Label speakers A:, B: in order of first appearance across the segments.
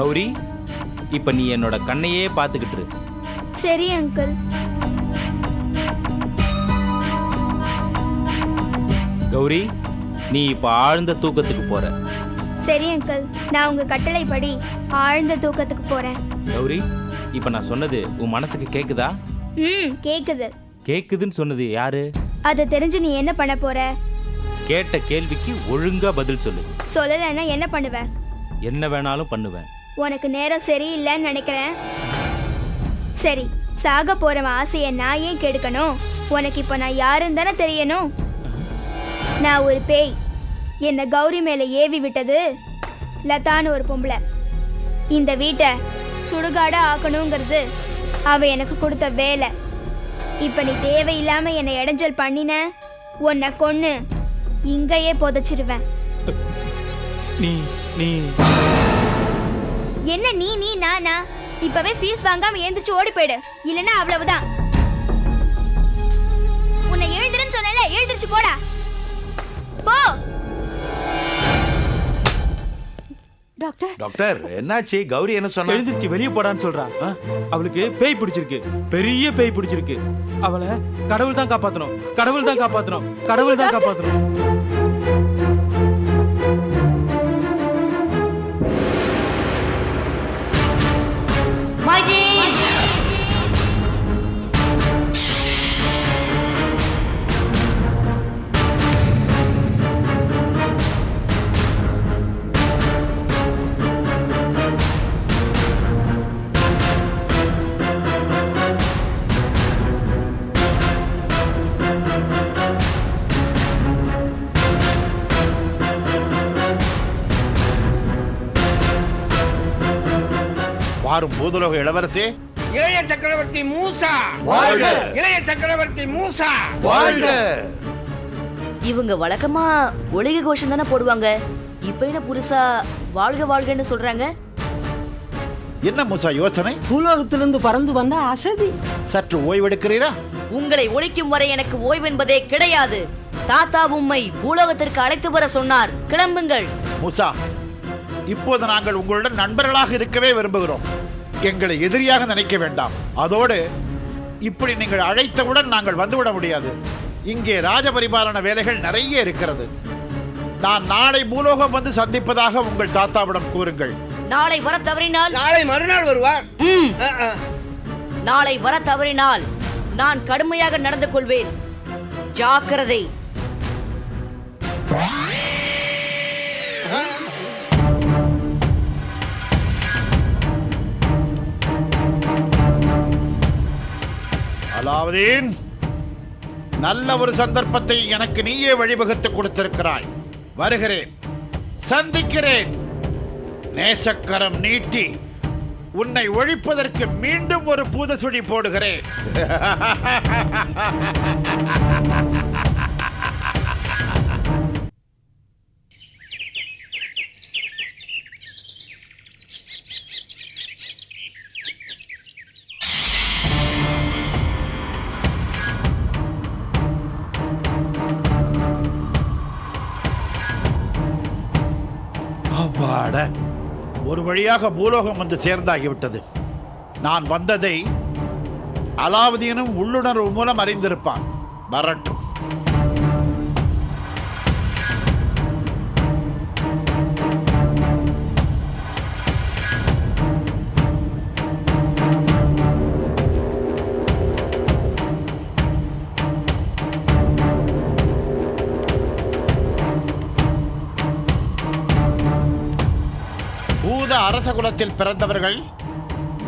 A: கௌரி இப்ப நீ என்னோட கண்ணையே பார்த்துக்கிட்டு.
B: சரி அங்கிள்
A: கௌரி நீ இப்ப ஆழ்ந்த தூக்கத்துக்கு போற.
B: சரி அங்கிள் நான் உங்க கட்டளைப்படி ஆழ்ந்த தூக்கத்துக்கு போறேன்.
A: கௌரி இப்ப நான் சொன்னது உன் மனசுக்கு கேக்குதா?
B: ம் கேக்குது.
A: கேக்குதுன்னு சொன்னது யாரு?
B: அதை தெரிஞ்சு நீ என்ன பண்ண போற?
A: கேட்ட கேள்விக்கு ஒழுங்கா பதில் சொல்லு.
B: சொல்லலைன்னா என்ன பண்ணுவ?
A: என்ன வேணாலும் பண்ணுவேன்
B: உனக்கு நேரம் சரியில்லைன்னு நினைக்கிறேன். சரி சாக போறவன் ஆசையை நான் ஏன் கெடுக்கணும்? உனக்கு இப்போ நான் யாருன்னு தானே தெரியணும்? நான் ஒரு பேய். என்னை கௌரி மேலே ஏவி விட்டது லதான்னு ஒரு பொம்பளை. இந்த வீட்டை சுடுகாடாக ஆக்கணுங்கிறது அவ எனக்கு கொடுத்த வேலை. இப்போ நீ தேவையில்லாம என்னை இடைஞ்சல் பண்ணின உன்னை கொன்னு இங்கேயே புதைச்சிருவேன்.
A: நீ நீ.
B: என்ன நீ நீ நானா இப்பவே ஃபீஸ் வாங்காம ஏந்திரிச்சு ஓடி போயிடு. இல்லனா அவ்வளவுதான். உன்னை எழுந்திருன்னு சொன்னேன்ல எழுந்திருச்சு போடா. போ.
C: டாக்டர்.
D: டாக்டர் என்னாச்சு? கௌரி என்ன சொன்னா?
A: எழுந்திருச்சு வெளியே போடான்னு சொல்றா. அவளுக்கு பேய் பிடிச்சிருக்கு. பெரிய பேய் பிடிச்சிருக்கு. அவளை கடவுள் தான் காப்பாத்தணும். கடவுள் தான் காப்பாத்தணும். கடவுள் தான் காப்பாத்தணும்.
E: வாரும் பூதலோக இளவரசே.
F: இளைய சக்கரவர்த்தி மூசா.
D: வாழ்க!
F: இளைய சக்கரவர்த்தி மூசா.
D: வாழ்க.
C: இவங்க வழக்கமா ஒளிகை கோஷம் தானே போடுவாங்க. இப்ப என்ன புதுசா வாழ்க வாழ்கன்னு சொல்றாங்க?
E: என்ன மூசா யோசனை?
G: பூலோகத்திலிருந்து பறந்து வந்த அசதி.
E: சற்று ஓய்வெடுக்கிறீரா?
C: உங்களை ஒழிக்கும் வரை எனக்கு ஓய்வு என்பதே கிடையாது. தாத்தா உம்மை பூலோகத்திற்கு அழைத்து வர சொன்னார். கிளம்புங்கள்.
E: மூசா இப்போது நாங்கள் உங்களுடன் நண்பர்களாக இருக்கவே விரும்புகிறோம். எங்களை எதிரியாக நினைக்க வேண்டாம். அதோடு இப்படி நீங்கள் அழைத்தவுடன் நாங்கள் வந்துவிட முடியாது. இங்கே ராஜபரிபாலன வேலைகள் நிறைய இருக்கிறது. நான் நாளை பூலோகம் வந்து சந்திப்பதாக உங்கள் தாத்தாவிடம் கூறுங்கள்.
C: நாளை வர தவறினால்?
F: நாளை மறுநாள் வருவார்.
C: நாளை வர தவறினால் நான் கடுமையாக நடந்து கொள்வேன். ஜாக்கிரதை.
E: அலாவுதீன் நல்ல ஒரு சந்தர்ப்பத்தை எனக்கு நீயே வழிவகுத்து கொடுத்திருக்கிறாய். வருகிறேன். சந்திக்கிறேன். நேசக்கரம் நீட்டி உன்னை ஒழிப்பதற்கு மீண்டும் ஒரு பூதசுழி போடுகிறேன். வழியாக பூலோகம் வந்து சேர்ந்தாகிவிட்டது. நான் வந்ததை அலாவுதீனும் உள்ளுணர்வு மூலம் அறிந்திருப்பான். வரட்டும். அரச குலத்தில் பிறந்தவர்கள்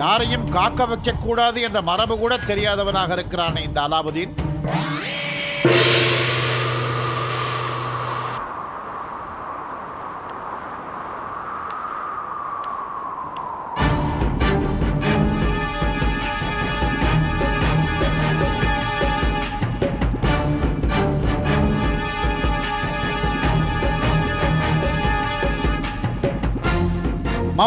E: யாரையும் காக்க வைக்கக்கூடாது என்ற மரபு கூட தெரியாதவனாக இருக்கிறானே இந்த அலாவுதீன்.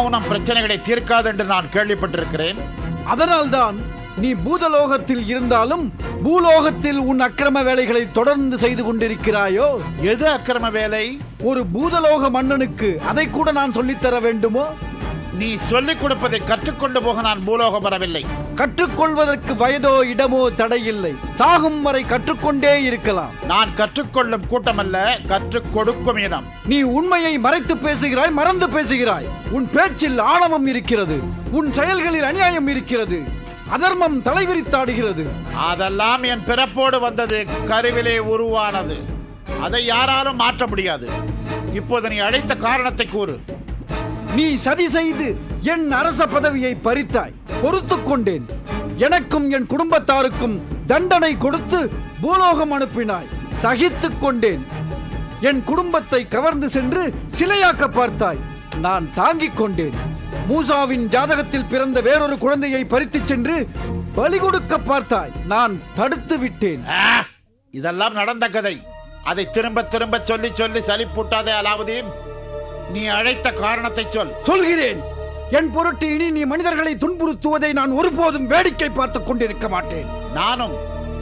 E: மௌனம் பிரச்சனைகளை தீர்க்காது என்று நான் கேள்விப்பட்டிருக்கிறேன்.
H: அதனால்தான் நீ பூதலோகத்தில் இருந்தாலும் பூலோகத்தில் உன் அக்கிரம வேலைகளை தொடர்ந்து செய்து கொண்டிருக்கிறாயோ?
E: எது அக்கிரம வேலை?
H: ஒரு பூதலோக மன்னனுக்கு அதை கூட நான் சொல்லித்தர வேண்டுமோ?
E: நீ சொல்லிக் கொடுப்பதை கற்றுக்கொண்டு போக நான் பூலோகம் வரவில்லை.
H: கற்றுக்கொள்வதற்கு வயதோ இடமோ தடையில்லை. சாகும் வரை கற்றுக்கொண்டே இருக்கலாம்.
E: நான் கற்றுக்கொள்ளும் கூட்டமல்ல கற்றுக் கொடுக்கும் இனம்
H: நீ உண்மையை மறைத்து பேசுகிறாய் மறந்து பேசுகிறாய். உன் பேச்சில் ஆணவம் இருக்கிறது. உன் செயல்களில் அநியாயம் இருக்கிறது. அதர்மம் தலைவிரித்தாடுகிறது.
E: அதெல்லாம் என் பிறப்போடு வந்தது கருவிலே உருவானது. அதை யாராலும் மாற்ற முடியாது. இப்போது நீ அழைத்த காரணத்தை கூறு.
H: நீ சதி செய்து என் அரச பதவியை பறித்தாய். பொறுத்துக் கொண்டேன் எனக்கும் என் குடும்பத்தாருக்கும் தண்டனை கொடுத்து பூலோகம் அனுப்பினாய். சகித்துக் கொண்டேன். என் குடும்பத்தை கவர்ந்து சென்று சிலையாக்க பார்த்தாய். நான் தாங்கிக் கொண்டேன். மூசாவின் ஜாதகத்தில் பிறந்த வேறொரு குழந்தையை பறித்துச் சென்று பலி கொடுக்க பார்த்தாய். நான் தடுத்து விட்டேன்!
E: இதெல்லாம் நடந்த கதை. அதை திரும்ப திரும்ப சொல்லி சொல்லி சலிப்பூட்டாதே அலாவுதீன். நீ அழைத்த காரணத்தை சொல்.
H: சொல்கிறேன். என் பொருட்டு இனி நீ மனிதர்களை துன்புறுத்துவதை நான் ஒருபோதும் வேடிக்கை பார்த்துக் கொண்டிருக்க மாட்டேன்.
E: நானும்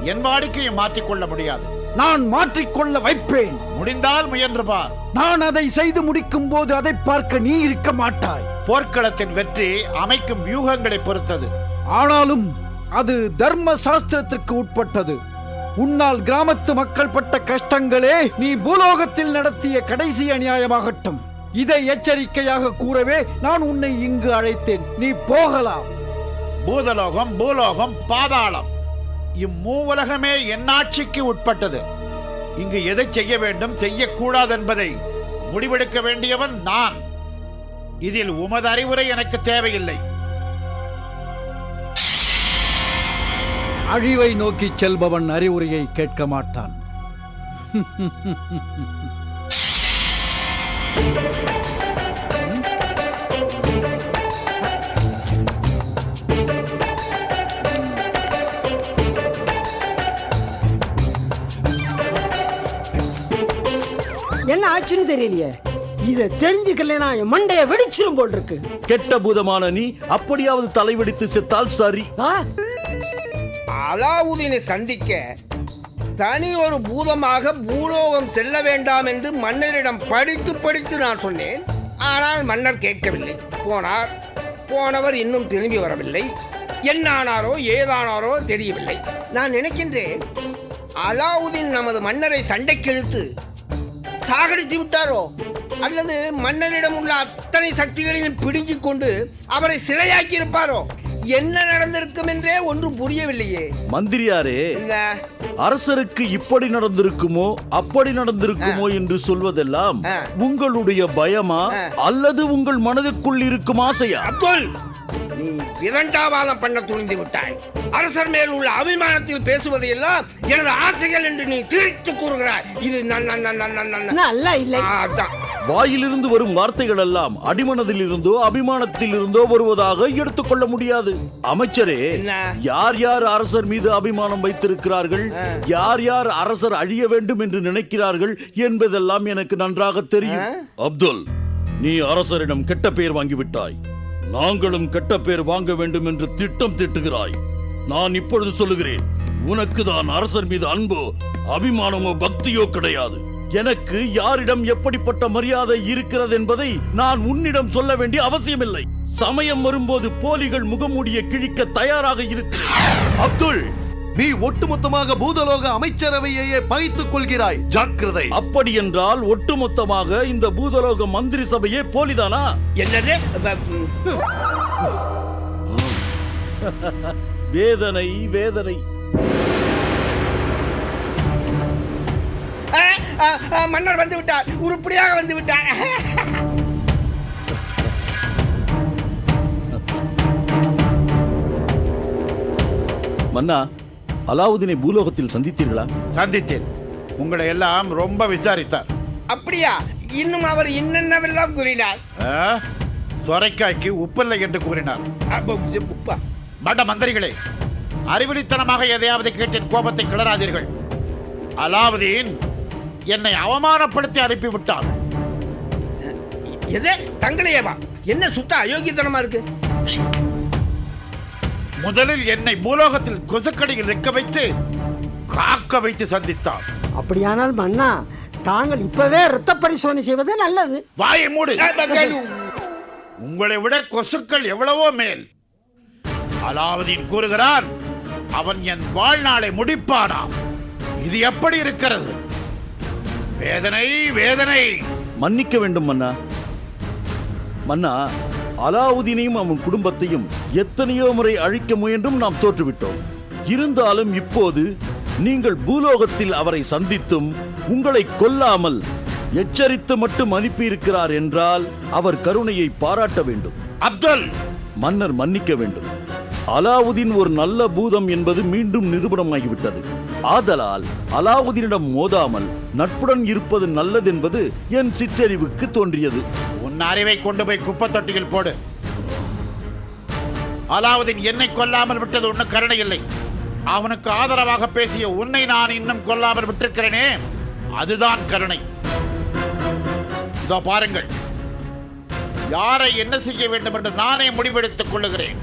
E: என் வாடிக்கையை மாற்றிக்கொள்ள முடியாது.
H: நான் மாற்றிக்கொள்ள வைப்பேன்.
E: முடிந்தால் முயன்று பார்
H: நான் அதை செய்து முடிக்கும் போது அதை பார்க்க நீ இருக்க மாட்டாய்.
E: போர்க்களத்தின் வெற்றி அமைக்கும் வியூகங்களை பொறுத்தது.
H: ஆனாலும் அது தர்ம சாஸ்திரத்திற்கு உட்பட்டது. உன்னால் கிராமத்து மக்கள் பட்ட கஷ்டங்களே நீ பூலோகத்தில் நடத்திய கடைசி அநியாயமாகட்டும். இதை எச்சரிக்கையாக கூறவே நான் உன்னை இங்கு அழைத்தேன். நீ போகலாம்.
E: பூதலோகம் பூலோகம் பாதாளம். இம்மூவுலகமே என்னாட்சிக்கு உட்பட்டது. இங்கு எதை செய்ய வேண்டும் செய்யக்கூடாது என்பதை முடிவெடுக்க வேண்டியவன் நான். இதில் உமது அறிவுரை எனக்கு தேவையில்லை.
H: அழிவை நோக்கிச் செல்பவன் அறிவுரையை கேட்க மாட்டான்.
G: என்ன ஆச்சுன்னு தெரியலையே? இதை தெரிஞ்சுக்கலைன்னா என் மண்டைய வெடிச்சிரும் போல் இருக்கு
I: கெட்ட பூதமான நீ அப்படியாவது தலைவெடித்து செத்தால் சரி?
F: அலாவுதீனை சந்திக்க தனி ஒரு பூதமாக பூலோகம் செல்ல வேண்டாம் என்று மன்னரிடம் படித்து படித்து நான் சொன்னேன். ஆனால் மன்னர் கேட்கவில்லை. போனார். போனவர் இன்னும் திரும்பி வரவில்லை. என்ன ஆனாரோ ஏதானாரோ தெரியவில்லை. நான் நினைக்கின்றேன் அலாவுதீன் நமது மன்னரை சண்டைக்கு இழுத்து சாகடித்து விட்டாரோ? அல்லது மன்னரிடம் உள்ள அத்தனை சக்திகளையும் பிடுங்கிக் கொண்டு அவரை சிலையாக்கி இருப்பாரோ என்ன நடந்திருக்கும் என்றே ஒன்றும் புரியவில்லையே.
I: மந்திரியாரே. அரசருக்கு இப்படி நடந்திருக்குமோ அப்படி நடந்திருக்குமோ என்று சொல்வதெல்லாம். உங்களுடைய பயமா. அல்லது உங்கள் மனதுக்குள் இருக்கும் ஆசையா
F: அப்துல் நீ விதண்டாவாதம் பண்ண துணிந்து விட்டாய். அரசர் மேல் உள்ள அபிமானத்தில் பேசுவதையெல்லாம் எனது ஆசைகள் என்று நீ திரித்து கூறுகிறாய். இது.
G: நல்லா இல்லை.
F: அதான்.
I: வாயிலிருந்து வரும் வார்த்தைகள் எல்லாம் அடிமனதில் இருந்தோ அபிமானத்தில் இருந்தோ வருவதாக எடுத்துக்கொள்ள முடியாது. அமைச்சரே? யார் யார் அரசர் மீது அபிமானம் வைத்திருக்கிறார்கள்? யார் யார் அரசர் அழிய வேண்டும் என்று நினைக்கிறார்கள் என்பதெல்லாம் எனக்கு நன்றாக தெரியும். அப்துல் நீ அரசரிடம் கெட்ட பெயர் வாங்கிவிட்டாய். நாங்களும் கெட்ட பேர் வாங்க வேண்டும் என்று திட்டம் திட்டுகிறாய். நான் இப்பொழுது சொல்லுகிறேன் உனக்கு தான் அரசர் மீது அன்போ அபிமானமோ பக்தியோ கிடையாது. எனக்கு யாரிடம் எப்படிப்பட்ட மரியாதை இருக்கிறது என்பதை நான் உன்னிடம் சொல்ல வேண்டிய அவசியமில்லை. சமயம் வரும்போது போலிகள் முகமூடியை கிழிக்க தயாராக இருக்கிறேன்.
J: அப்துல் நீ ஒட்டுமொத்தமாக பூதலோக அமைச்சரவையையே பகைத்துக் கொள்கிறாய். ஜாக்கிரதை.
I: அப்படி என்றால் ஒட்டுமொத்தமாக இந்த பூதலோக மந்திரி சபையே போலிதானா?
F: என்னது.
I: வேதனை வேதனை.
F: மன்னர் வந்து விட்டார். உருப்படியாக வந்து விட்டார்.
I: மன்னா அலாவுதீனை பூலோகத்தில் சந்தித்தீர்களா?
E: சந்தித்தேன். உங்களை எல்லாம் ரொம்ப விசாரித்தார்.
F: அப்படியா? இன்னும் அவர் என்னென்னவெல்லாம் கூறினார்?
E: ஆ? சொரைக்காய்க்கு உப்பில்லை என்று கூறினார். மண்ட மந்திரிகளே அறிவுளித்தனமாக எதையாவது கேட்டேன் கோபத்தை கிளறாதீர்கள். அலாவுதீன் என்னை அவமானப்படுத்தி அனுப்பிவிட்டான்
F: எது? தங்களையேவா? என்ன சுத்த அயோக்கியத்தனமா இருக்கு?
E: முதலில் என்னை பூலோகத்தில் கொசுக்கடியில் நிற்க வைத்து காக்க வைத்து சந்தித்தான்
G: அப்படியானால் மன்னா தாங்கள் இப்பவே ரத்த பரிசோதனை செய்வது நல்லது.
E: வாயை மூடு. உங்களை விட கொசுக்கள் எவ்வளவோ மேல். அலாவுதீன் கூறுகிறான் அவன் என் வாழ்நாளை முடிப்பானாம் இது எப்படி இருக்கிறது? வேதனை வேதனை.
I: மன்னிக்க வேண்டும் மன்னா. மன்னா அலாவுதீனையும் அவன் குடும்பத்தையும் எத்தனையோ முறை அழிக்க முயன்றும் நாம் தோற்றுவிட்டோம். இருந்தாலும் இப்போது நீங்கள் பூலோகத்தில் அவரை சந்தித்தும் உங்களை கொல்லாமல் எச்சரித்து மட்டும் அனுப்பியிருக்கிறார் என்றால் அவர் கருணையை பாராட்ட வேண்டும்.
E: அப்துல்!
I: மன்னர் மன்னிக்க வேண்டும். அலாவுதீன் ஒரு நல்ல பூதம் என்பது மீண்டும் நிரூபணமாகிவிட்டது. ஆதலால் அலாவுதீனிடம் மோதாமல் நட்புடன் இருப்பது நல்லதென்பது என் சிற்றறிவுக்கு தோன்றியது.
E: உன் அறிவை கொண்டு போய் குப்பை தொட்டியில் போடு. அலாவுதீன் என்னை கொல்லாமல் விட்டது ஒன்றும் கருணை இல்லை. அவனுக்கு ஆதரவாக பேசிய உன்னை நான் இன்னும் கொல்லாமல் விட்டிருக்கிறேனே அதுதான் கருணை. இதோ பாருங்கள். யாரை என்ன செய்ய வேண்டும் என்று நானே முடிவெடுத்துக் கொள்ளுகிறேன்.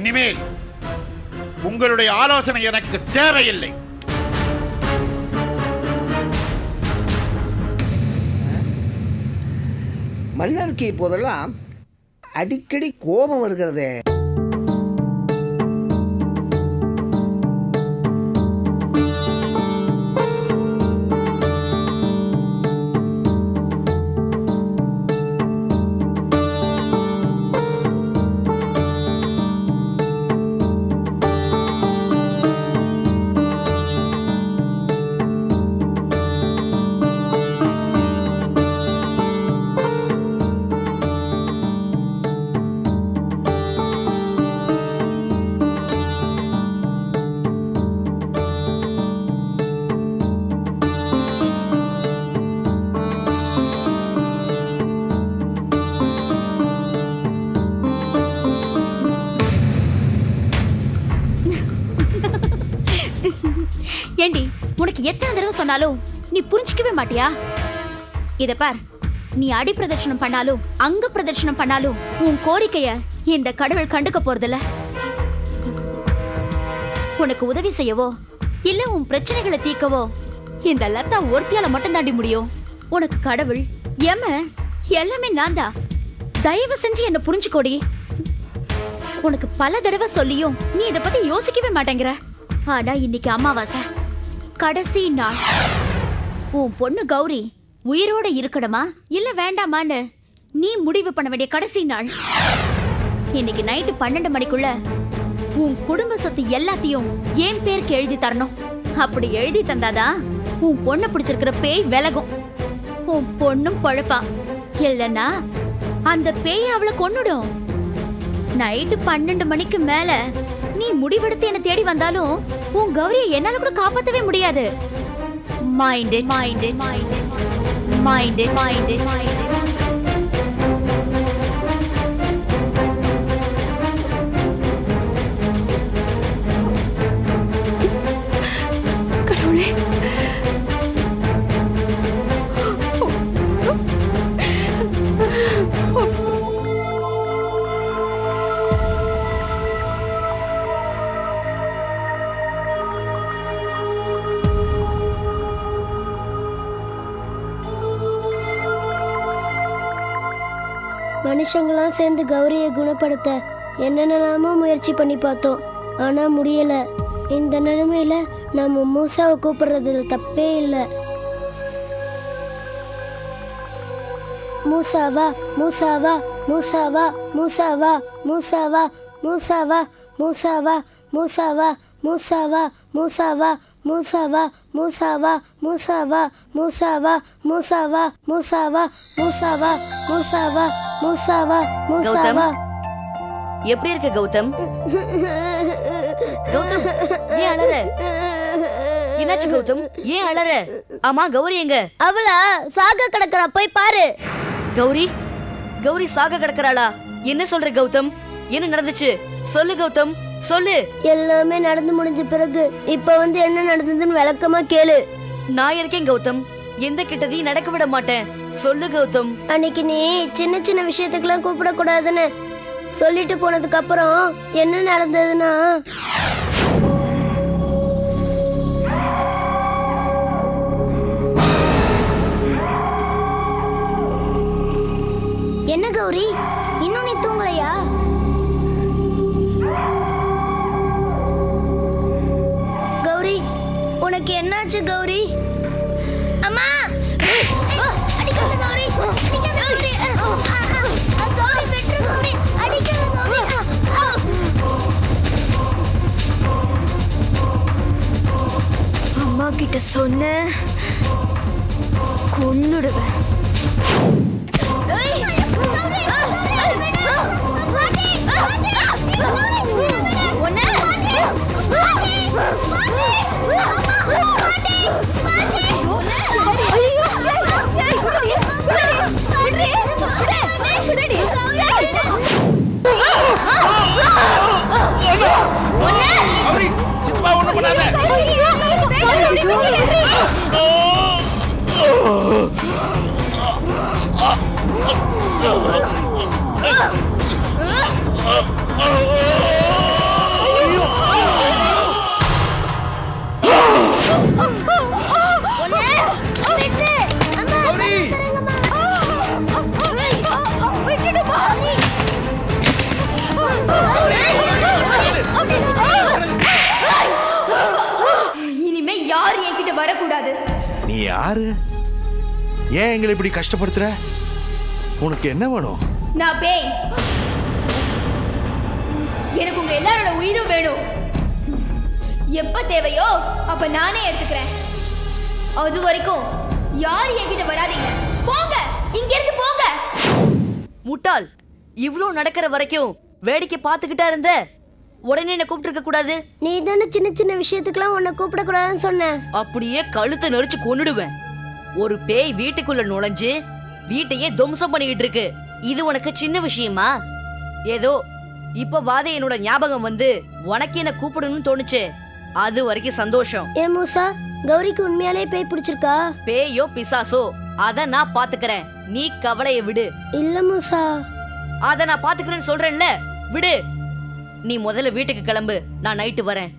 E: இனிமேல் உங்களுடைய ஆலோசனை எனக்கு தேவையில்லை.
F: மன்னருக்கு இப்போதெல்லாம் அடிக்கடி கோபம் வருகிறதே.
K: எத்தனை தடவை சொன்னாலும் நீ புரிஞ்சிக்கவே மாட்டியா? இத பார் நீ அடி பிரதட்சணம் பண்ணாலும் அங்க பிரதட்சணம் பண்ணாலும் உன் கோரிக்கைய இந்த கடவுள் கண்டுக்க போறதில்ல. உனக்கு உதவி செய்யவோ இல்ல உன் பிரச்சனைகளை தீர்க்கவோ இந்த லத்தா ஒருத்தியால மட்டும் தாண்டி முடியும். உனக்கு கடவுள் எம எல்லாமே நான் தான் தயவு செஞ்சு என்ன புரிஞ்சுக்கோடி. உனக்கு பல தடவை சொல்லியும் நீ இத பத்தி யோசிக்கவே மாட்டேங்கிற. ஆனா இன்னைக்கு அமாவாசை. கடைசி நாள். உன் பொண்ணு கௌரி உயிரோட இருக்கணுமா? இல்ல வேண்டாமான்னு நீ முடிவு பண்ண வேண்டிய கடைசி நாள். இன்னைக்கு நைட்டு பன்னெண்டு மணிக்குள்ள உன் குடும்ப சொத்து எல்லாத்தையும் என் பேருக்கு எழுதி தரணும். அப்படி எழுதி தந்தாதான் உன் பொண்ணை பிடிச்சிருக்கிற பேய் விலகும். உன் பொண்ணும் பொழப்பா. இல்லனா அந்த பேய் அவளை கொன்னுடும். நைட்டு பன்னெண்டு மணிக்கு மேல நீ முடிவெடுத்து என்ன தேடி வந்தாலும் உன் கௌரியை என்னால கூட காப்பாத்தவே முடியாது. Mind mind mind mind mind
B: கடவுளே
L: சேர்ந்து கௌரியை குணப்படுத்த என்னென்னலாமோ முயற்சி பண்ணி பார்த்தோம். ஆனால் முடியல. இந்த நிலைமையில நம்ம மூசாவை கூப்பிடுறதுல தப்பே இல்லை. மூசாவா மூசாவா மூசாவா மூசாவா மூசாவா மூசாவா மூசாவா மூசாவா மூசாவா மூசாவா மூசாவா மூசாவா மூசாவா மூசாவா மூசாவா மூசாவா மூசாவா மூசாவா மூசாவா மூசாவா
C: எப்படி இருக்க கௌதம் கௌதம் ஏன் அழற என்னாச்சு கௌதம் ஏன் அழற ஆமா கௌரி எங்க
L: அவளா சாக கிடக்குறா போய் பாரு
C: கௌரி கௌரி சாக கிடக்குறாளா என்ன சொல்ற கௌதம் என்ன நடந்துச்சு சொல்லு கௌதம் சொல்லு.
L: எல்லாமே நடந்து முடிஞ்ச பிறகு இப்ப வந்து என்ன நடந்ததுன்னு விளக்கமா கேளு.
C: நான் இருக்கேன் கௌதம். எந்த கிட்டதையும் நடக்க விட மாட்டேன். சொல்லு கௌதம்.
L: அன்னைக்கு நீ சின்ன சின்ன விஷயத்துக்கெல்லாம் கூப்பிடக்கூடாதுன்னு சொல்லிட்டு போனதுக்கு அப்புறம் என்ன நடந்ததுன்னா?
B: வரக்கூடாது.
D: நீ யாரு? ஏன் எங்களை இப்படி கஷ்டப்படுத்துற? உனக்கு என்ன வேணும்?
B: நான் பேய். எனக்கு உங்க எல்லாரோட உயிரும் வேணும். எப்ப தேவையோ அப்ப நானே எடுத்துக்கிறேன். அது வரைக்கும் யார் என்கிட்ட வராதீங்க. போங்க! இங்க இருந்து போங்க!
C: முட்டாள் இவ்ளோ நடக்கிற வரைக்கும் வேடிக்கை பார்த்துக்கிட்டா இருந்த? உடனே என்ன கூப்பிட்டு கூடாது.
L: நீ தானே சின்ன சின்ன விஷயத்துக்கெல்லாம் உன்னை கூப்பிடக்கூடாதுன்னு சொன்ன.
C: அப்படியே கழுத்தை நெரிச்சு கொன்னுடுவேன். ஒரு பேய் வீட்டுக்குள்ள நுழைஞ்சு வீட்டையே துவம்சம் பண்ணிக்கிட்டு இருக்கு. இது உனக்கு சின்ன விஷயமா? ஏதோ இப்ப வாதே என்னோட ஞாபகம் வந்து உனக்கு என்ன கூப்பிடணும்னு தோணுச்சு? அது வரைக்கும் சந்தோஷம்.
L: ஏ மூசா கௌரிக்கு உண்மையாலே பேய் பிடிச்சிருக்கா?
C: பேயோ பிசாசோ அத நான் பாத்துக்கறேன். நீ கவலைய விடு.
L: இல்ல மூசா.
C: அத நான் பாத்துக்கறேன்னு சொல்றேன்ல விடு. நீ முதல்ல வீட்டுக்கு கிளம்பு நான் நைட்டு வரேன்.